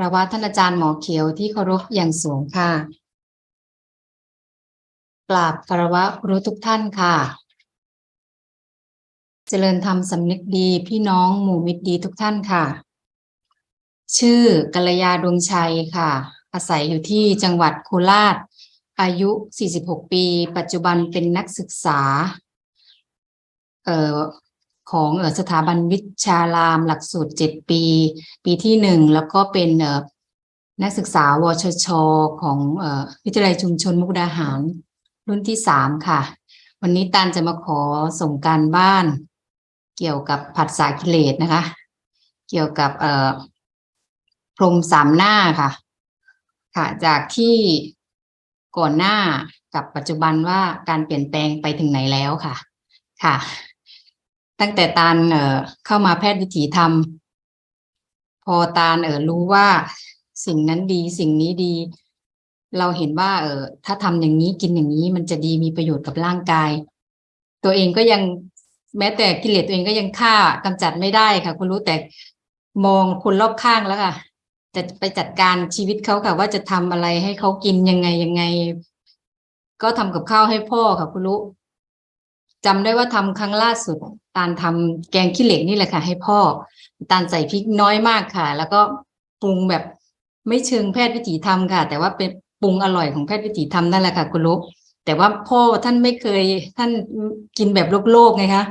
พระวะท่านอาจารย์หมอเขียวที่เคารพอย่างสูงค่ะกราบคารวะครูทุกท่านค่ะ เจริญธรรมสำนึกดีพี่น้องหมู่มิตรดีทุกท่านค่ะ ชื่อกัลยาดวงชัยค่ะ อาศัยอยู่ที่จังหวัดโคราช อายุ 46 ปี ปัจจุบันเป็นนักศึกษา เอ่อ ของอสถาบันวิชารามหลักสูตร 7 ปี ปีที่หนึ่งแล้วก็เป็นนักศึกษาวชช ของอวิทยาลัยชุมชนมุกดาหาร รุ่นที่สามค่ะ วันนี้ตานจะมาขอส่งการบ้าน เกี่ยวกับผัสสะกิเลสนะคะ เกี่ยวกับเอพรมสามหน้าค่ะ ค่ะ จากที่ก่อนหน้ากับปัจจุบันว่าการเปลี่ยนแปลงไปถึงไหนแล้วค่ะ ค่ะ ตั้งแต่ตาลเอ่อเข้ามาแพทย์วิถีธรรม พอตาลเออรู้ว่าสิ่งนั้นดีสิ่งนี้ดี เราเห็นว่า เออถ้าทำอย่างนี้กินอย่างนี้ มันจะดีมีประโยชน์กับร่างกาย ตัวเองก็ยังแม้แต่กิเลสตัวเองก็ยังฆ่ากำจัดไม่ได้ค่ะ คุณรู้แต่มองคนรอบข้างแล้วค่ะจะไปจัดการชีวิตเขาค่ะ ว่าจะทำอะไรให้เขากินยังไงยังไง ก็ทำกับข้าวให้พ่อค่ะ คุณรู้ จำได้ว่าทำครั้งล่าสุด ตาลทำแกงขี้เหล็กนี่แหละค่ะ ให้พ่อ ตาลใส่พริกน้อยมากค่ะ แล้วก็ปรุงแบบไม่เชิงแพทย์วิถีธรรมค่ะ แต่ว่าเป็นปรุงอร่อยของแพทย์วิถีธรรมนั่นแหละค่ะคุณลูกแต่ว่าพ่อท่านไม่เคยท่านกินแบบโลกๆไงคะ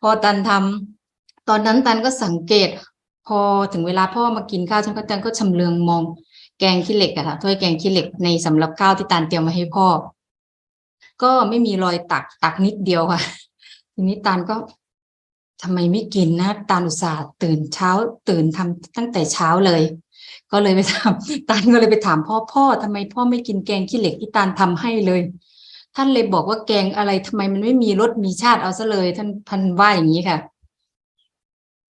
พอตันทำตอนนั้นตันก็สังเกต พอถึงเวลาพ่อมากินข้าวฉันก็ตันก็ชำเลืองมอง แกงขี้เหล็กอะค่ะถ้วยแกงขี้เหล็กในสำหรับข้าวที่ตาลเตรียมมาให้พ่อ ก็ไม่มีรอยตักตักนิดเดียวค่ะ ทีนี้ตาลก็ทำไมไม่กินนะ ตาลอุตส่าห์ตื่นเช้าตื่นทำตั้งแต่เช้าเลย ก็เลยไปถามตาลก็เลยไปถามพ่อพ่อทำไมพ่อไม่กินแกงขี้เหล็กที่ตาลทำให้เลย ท่านเลยบอกว่าแกงอะไรทำไมมันไม่มีรสมีชาติเอาซะเลย ท่านพันว่าอย่างนี้ค่ะ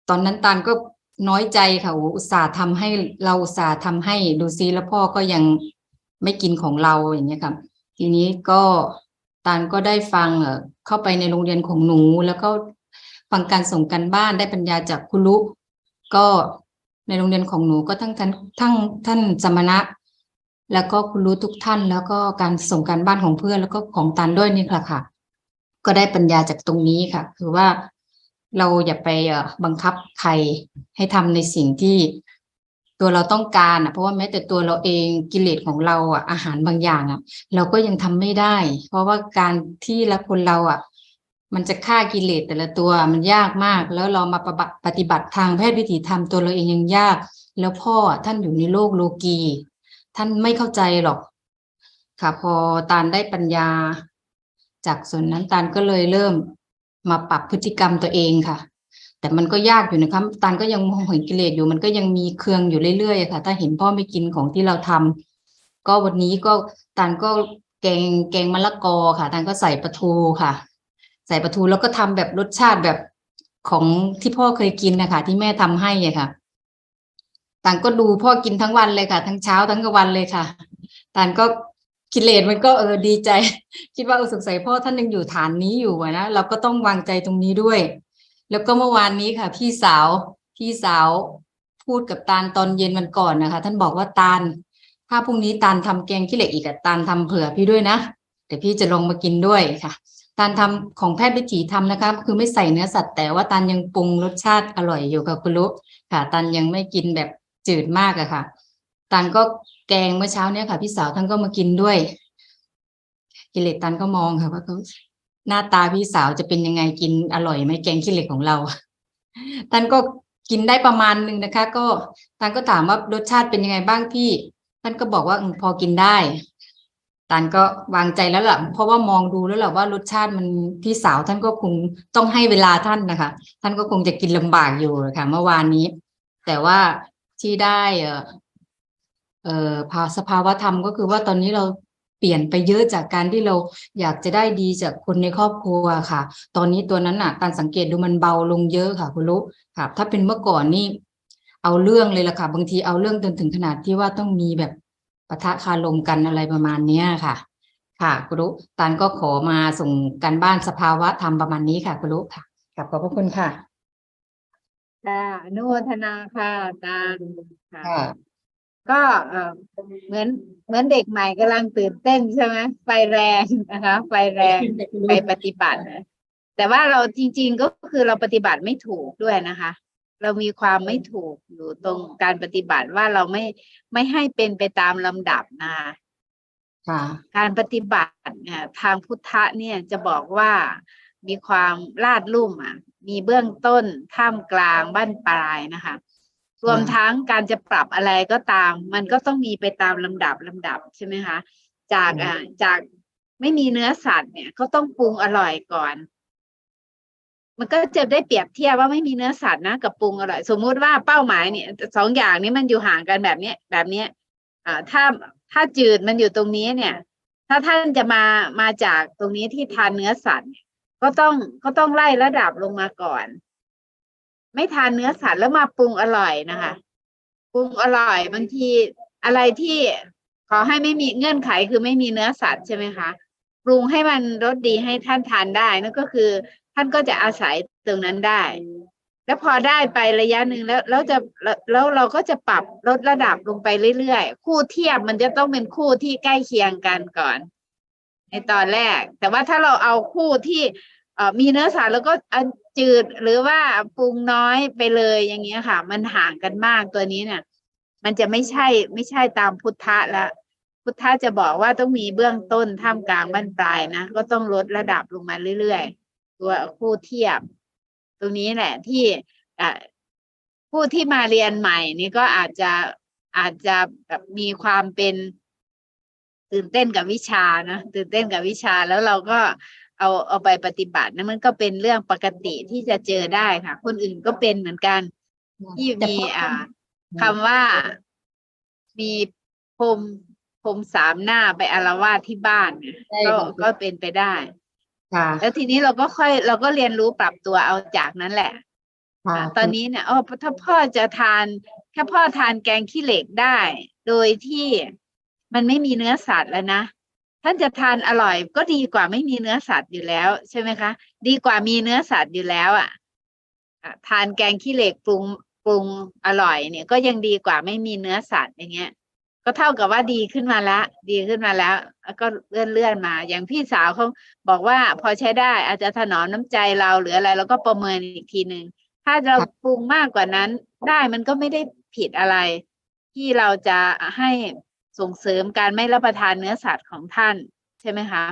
ตอนนั้นตาลก็น้อยใจค่ะอ้อุตส่าห์ทำให้เราอุตส่าห์ทำให้ดูซิแล้วพ่อก็ยังไม่กินของเราอย่างเงี้ยค่ะ ทีนี้ก็ ตาลก็ได้ฟังเออเข้าไปในโรงเรียนของหนู แล้วก็ฟังการส่งกันบ้านได้ปัญญาจากคุณลุก็ในโรงเรียนของหนูก็ทั้งท่านทั้งท่านสมณะ แล้วก็คุณรู้ทุกท่าน แล้วก็การส่งการบ้านของเพื่อนแล้วก็ของตาลด้วยนี่แหละค่ะ ก็ได้ปัญญาจากตรงนี้ค่ะ คือว่าเราอย่าไปบังคับใครให้ทำในสิ่งที่ ตัวเราต้องการอะเพราะว่าแม้แต่ตัวเราเองกิเลสของเราอะอาหารบางอย่างอะ เราก็ยังทำไม่ได้ เพราะว่าการที่ละคนเราอะ มันจะฆ่ากิเลสแต่ละตัวมันยากมาก แล้วเรามาปฏิบัติปฏิบัติทางแพทย์วิถีธรรมตัวเราเองยังยาก แล้วพ่อท่านอยู่ในโลกโลกี ท่านไม่เข้าใจหรอก ค่ะ พอตาลได้ปัญญา จากส่วนนั้นตาลก็เลยเริ่มมาปรับพฤติกรรมตัวเองค่ะ แต่มันก็ยากอยู่นะครับตาลก็ยังมองเห็นกิเลสอยู่ มันก็ยังมีเครืองอยู่เรื่อยๆค่ะ ถ้าเห็นพ่อไม่กินของที่เราทำก็วันนี้ก็ตาลก็แกงแกงมะละกอค่ะตาลก็ใส่ปลาทูค่ะ ใส่ปลาทูแล้วก็ทำแบบรสชาติแบบของที่พ่อเคยกินนะคะที่แม่ทำให้ค่ะต่างก็ดูพ่อกินทั้งวันเลยค่ะ ทั้งเช้าทั้งกลางวันเลยค่ะต่างก็กิเลสมันก็เออดีใจ คิดว่าเออสงสัยพ่อท่านยังอยู่ฐานนี้อยู่นะเราก็ต้องวางใจตรงนี้ด้วย แล้วก็เมื่อวานนี้ค่ะ พี่สาวพี่สาวพูดกับตาลตอนเย็นวันก่อนนะคะ ท่านบอกว่าตาลถ้าพรุ่งนี้ตาลทำแกงขี้เหล็กอีกอะตาลทำเผื่อพี่ด้วยนะเดี๋ยวพี่จะลงมากินด้วยค่ะตาลทำของแพทย์วิถีทำนะคะ คือไม่ใส่เนื้อสัตว์แต่ว่าตาลยังปรุงรสชาติอร่อยอยู่กับคุณลุค่ะตาลยังไม่กินแบบจืดมากอะค่ะตาลก็แกงเมื่อเช้าเนี้ยค่ะ พี่สาวท่านก็มากินด้วยกิเลสตาลก็มองค่ะว่าเขา หน้าตาพี่สาวจะเป็นยังไงกินอร่อยไหมแกงขี้เหล็กของเราตาลก็กินได้ประมาณหนึ่งนะคะ ก็ตาลก็ถามว่ารสชาติเป็นยังไงบ้างพี่ ท่านก็บอกว่าพอกินได้ตาลก็วางใจแล้วล่ะ เพราะว่ามองดูแล้วแหละว่ารสชาติมันพี่สาวท่านก็คงต้องให้เวลาท่านนะคะ ท่านก็คงจะกินลำบากอยู่ค่ะเมื่อวานนี้ แต่ว่าที่ได้ เอ่อเอ่อภาสภาวะธรรมก็คือว่าตอนนี้เรา เปลี่ยนไปเยอะจากการที่เราอยากจะได้ดีจากคนในครอบครัวค่ะ ตอนนี้ตัวนั้นน่ะการสังเกตดูมันเบาลงเยอะค่ะคุณรู้ค่ะ ถ้าเป็นเมื่อก่อนนี่เอาเรื่องเลยล่ะค่ะ บางทีเอาเรื่องจนถึงขนาดที่ว่าต้องมีแบบปะทะคารมกันอะไรประมาณเนี้ยค่ะ ค่ะคุณรู้ตานก็ขอมาส่งการบ้านสภาวะธรรมประมาณนี้ค่ะคุณรู้ค่ะกลับขอบพระคุณค่ะค่ะอนุโมทนาค่ะอาจารย์ค่ะค่ะ ก็เออเหมือนเหมือนเด็กใหม่กำลังตื่นเต้นใช่ไหมไฟแรงนะคะไฟแรงไปปฏิบัตินะแต่ว่าเราจริง ๆก็คือเราปฏิบัติไม่ถูกด้วยนะคะ เรามีความไม่ถูกอยู่ตรงการปฏิบัติว่าเราไม่ไม่ให้เป็นไปตามลำดับนะคะค่ะการปฏิบัติเนี่ยทางพุทธะเนี่ยจะบอกว่ามีความลาดลุ่มอะ มีเบื้องต้นท่ามกลางบ้านปลายนะคะ รวมทั้งการจะปรับอะไรก็ตาม มันก็ต้องมีไปตามลำดับลำดับใช่ไหมคะ จากอ่าจากไม่มีเนื้อสัตว์เนี่ยก็ต้องปรุงอร่อยก่อน มันก็จะได้เปรียบเทียบว่าไม่มีเนื้อสัตว์นะกับปรุงอร่อย สมมุติว่าเป้าหมายเนี่ยสองอย่างนี้มันอยู่ห่างกันแบบเนี้ยแบบเนี้ยอ่าถ้าถ้าจืดมันอยู่ตรงนี้เนี่ย ถ้าท่านจะมามาจากตรงนี้ที่ทานเนื้อสัตว์เนี่ยก็ต้องก็ต้องไล่ระดับลงมาก่อน ไม่ทานเนื้อสัตว์แล้วมาปรุงอร่อยนะคะปรุงอร่อยบางทีอะไรที่ขอให้ไม่มีเงื่อนไขคือไม่มีเนื้อสัตว์ใช่ไหมคะปรุงให้มันรสดีให้ท่านทานได้นั่นก็คือ ท่านก็จะอาศัยตรงนั้นได้ แล้วพอได้ไประยะหนึ่งแล้วแล้วจะแล้วแล้วเราก็จะปรับลดระดับลงไปเรื่อยๆ คู่เทียบมันจะต้องเป็นคู่ที่ใกล้เคียงกันก่อน ในตอนแรก แต่ว่าถ้าเราเอาคู่ที่เอ่อ มีเนื้อสัตว์แล้วก็จืดหรือว่าปรุงน้อยไปเลยอย่างเงี้ยค่ะ มันห่างกันมากตัวนี้เนี่ย มันจะไม่ใช่ไม่ใช่ตามพุทธะละพุทธะจะบอกว่าต้องมีเบื้องต้นท่ามกลางบั้นปลายนะก็ต้องลดระดับลงมาเรื่อยๆตัวคู่เทียบ ตรงนี้แหละ ที่ผู้ที่มาเรียนใหม่นี่ก็อาจจะอาจจะแบบมีความเป็นตื่นเต้นกับวิชานะตื่นเต้นกับวิชาแล้วเราก็ เอาเอาไปปฏิบัตินะมันก็เป็นเรื่องปกติที่จะเจอได้ค่ะ คนอื่นก็เป็นเหมือนกันที่มีอ่าคำว่ามีพรมพรมสามหน้าไปอารวาสที่บ้านเนี่ยใช่ก็ค่ะก็เป็นไปได้ค่ะแล้วทีนี้เราก็ค่อยเราก็เรียนรู้ปรับตัวเอาจากนั้นแหละค่ะอะตอนนี้เนี่ยอ๋อถ้าพ่อจะทานแค่พ่อทานแกงขี้เหล็กได้ โดยที่มันไม่มีเนื้อสัตว์แล้วนะ ท่านจะทานอร่อย ก็ดีกว่าไม่มีเนื้อสัตว์อยู่แล้ว ใช่ไหมคะ ดีกว่ามีเนื้อสัตว์อยู่แล้วอะอะทานแกงขี้เหล็กปรุงปรุงอร่อยเนี่ย ก็ยังดีกว่าไม่มีเนื้อสัตว์อย่างเงี้ย ก็เท่ากับว่าดีขึ้นมาละดีขึ้นมาแล้วแล้วก็เลื่อนเลื่อนมา อย่างพี่สาวเขาบอกว่าพอใช้ได้อาจจะถนอมน้ำใจเราหรืออะไรเราก็ประเมินอีกทีหนึ่งถ้าเราปรุงมากกว่านั้นได้มันก็ไม่ได้ผิดอะไร ที่เราจะให้ ส่งเสริมการไม่รับประทานเนื้อสัตว์ของท่านใช่ไหมคะ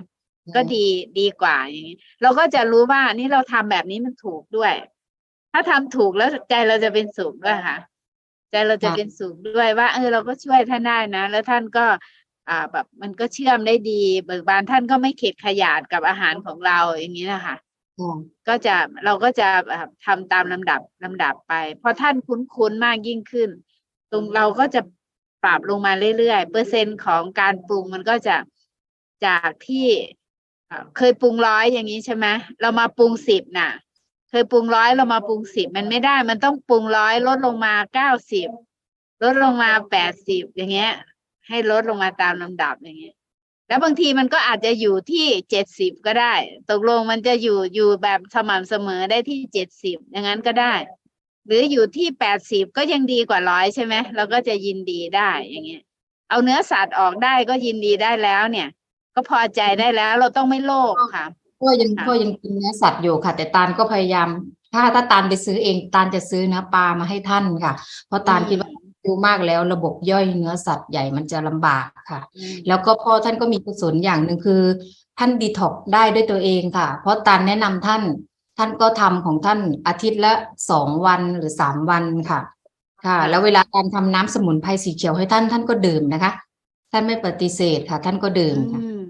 ก็ดีดีกว่าอย่างนี้เราก็จะรู้ว่านี่เราทำแบบนี้มันถูกด้วย ถ้าทำถูกแล้วใจเราจะเป็นสุขด้วยค่ะ ใจเราจะค่ะเป็นสุขด้วยว่า เออเราก็ช่วยท่านได้นะ แล้วท่านก็ อ่าแบบมันก็เชื่อมได้ดี เบิกบานท่านก็ไม่เข็ดขยาดกับอาหารของเราอย่างนี้นะคะค่ะก็จะเราก็จะแบบทำตามลำดับลำดับไปพอท่านคุ้นๆมากยิ่งขึ้น ตรงเราก็จะ ปรับลงมาเรื่อยๆ เปอร์เซ็นต์ของการปรุงมันก็จะจากที่เคยปรุงร้อยอย่างนี้ใช่ไหมเรามาปรุงสิบน่ะ เคยปรุงร้อยเรามาปรุงสิบมันไม่ได้ มันต้องปรุงร้อยลดลงมาเก้าสิบลดลงมาแปดสิบอย่างเงี้ย ให้ลดลงมาตามลำดับอย่างเงี้ย แล้วบางทีมันก็อาจจะอยู่ที่เจ็ดสิบก็ได้ ตกลงมันจะอยู่อยู่แบบสม่ำเสมอได้ที่เจ็ดสิบอย่างนั้นก็ได้ หรืออยู่ที่แปดสิบก็ยังดีกว่าร้อยใช่ไหมเราก็จะยินดีได้อย่างเงี้ย เอาเนื้อสัตว์ออกได้ก็ยินดีได้แล้วเนี่ย ก็พอใจได้แล้วเราต้องไม่โลภค่ะพ่อยังค่ะพ่อยังกินเนื้อสัตว์อยู่ค่ะ แต่ตาลก็พยายาม ถ้าถ้าตาลไปซื้อเองตาลจะซื้อเนื้อปลามาให้ท่านค่ะ เพราะตาลคิดว่าดูมากแล้วระบบย่อยเนื้อสัตว์ใหญ่มันจะลำบากค่ะอืมแล้วก็พ่อท่านก็มีกุศลอย่างหนึ่งคือ ท่านดีท็อกได้ด้วยตัวเองค่ะ เพราะตาลแนะนำท่าน ท่านก็ทำของท่านอาทิตย์ละสองวันหรือสามวันค่ะ ค่ะ แล้วเวลาการทำน้ำสมุนไพรสีเขียวให้ท่านท่านก็ดื่มนะคะ ท่านไม่ปฏิเสธค่ะ ท่านก็ดื่มค่ะอืม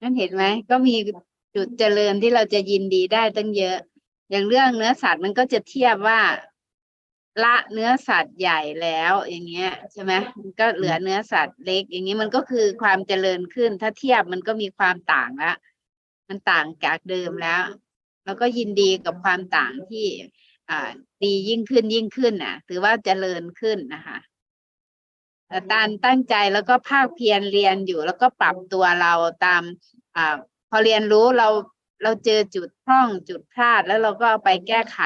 นั่นเห็นไหมก็มีจุดเจริญที่เราจะยินดีได้ตั้งเยอะ อย่างเรื่องเนื้อสัตว์มันก็จะเทียบว่าละเนื้อสัตว์ใหญ่แล้วอย่างเงี้ยใช่ไหมมันก็เหลือเนื้อสัตว์เล็ก อย่างนี้มันก็คือความเจริญขึ้น ถ้าเทียบมันก็มีความต่างละมันต่างจากเดิมแล้ว แล้วก็ยินดีกับความต่างที่ดียิ่งขึ้นยิ่งขึ้นน่ะ ถือว่าเจริญขึ้นนะคะตานตั้งใจแล้วก็ภาคเพียรเรียนอยู่ แล้วก็ปรับตัวเราตามอพอเรียนรู้เราเราเจอจุดพร่องจุดพลาดแล้วเราก็ไปแก้ไข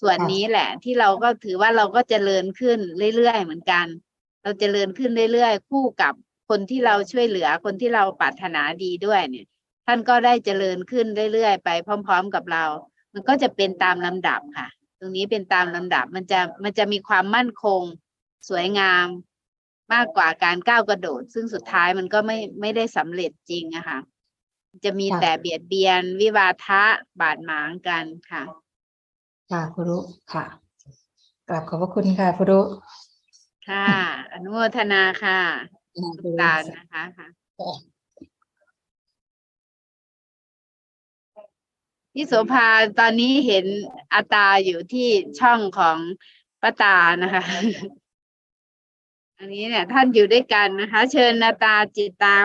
ส่วนนี้แหละ ที่เราก็ถือว่าเราก็เจริญขึ้นเรื่อยๆเหมือนกัน เราเจริญขึ้นเรื่อยๆคู่กับคนที่เราช่วยเหลือคนที่เราปรารถนาดีด้วยเนี่ย ท่านก็ได้เจริญขึ้นเรื่อยๆไปพร้อม ๆ กับเรา มันก็จะเป็นตามลำดับค่ะ ตรงนี้เป็นตามลำดับมันจะมันจะมีความมั่นคง สวยงามมากกว่าการก้าวกระโดด ซึ่งสุดท้ายมันก็ไม่ไม่ได้สำเร็จจริงอะค่ะ จะมีค่ะแต่เบียดเบียน วิวาทะบาดหมางกันค่ะ ค่ะครูรุค่ะกราบขอบพระคุณค่ะครูรุค่ะ อนุโมทนาค่ะครูรุตาลนะคะค่ะ พี่โสภาตอนนี้เห็นอาตาอยู่ที่ช่องของป้าตานะคะ อันนี้เนี่ย ท่านอยู่ด้วยกันนะคะ เชิญอาตาจิตตา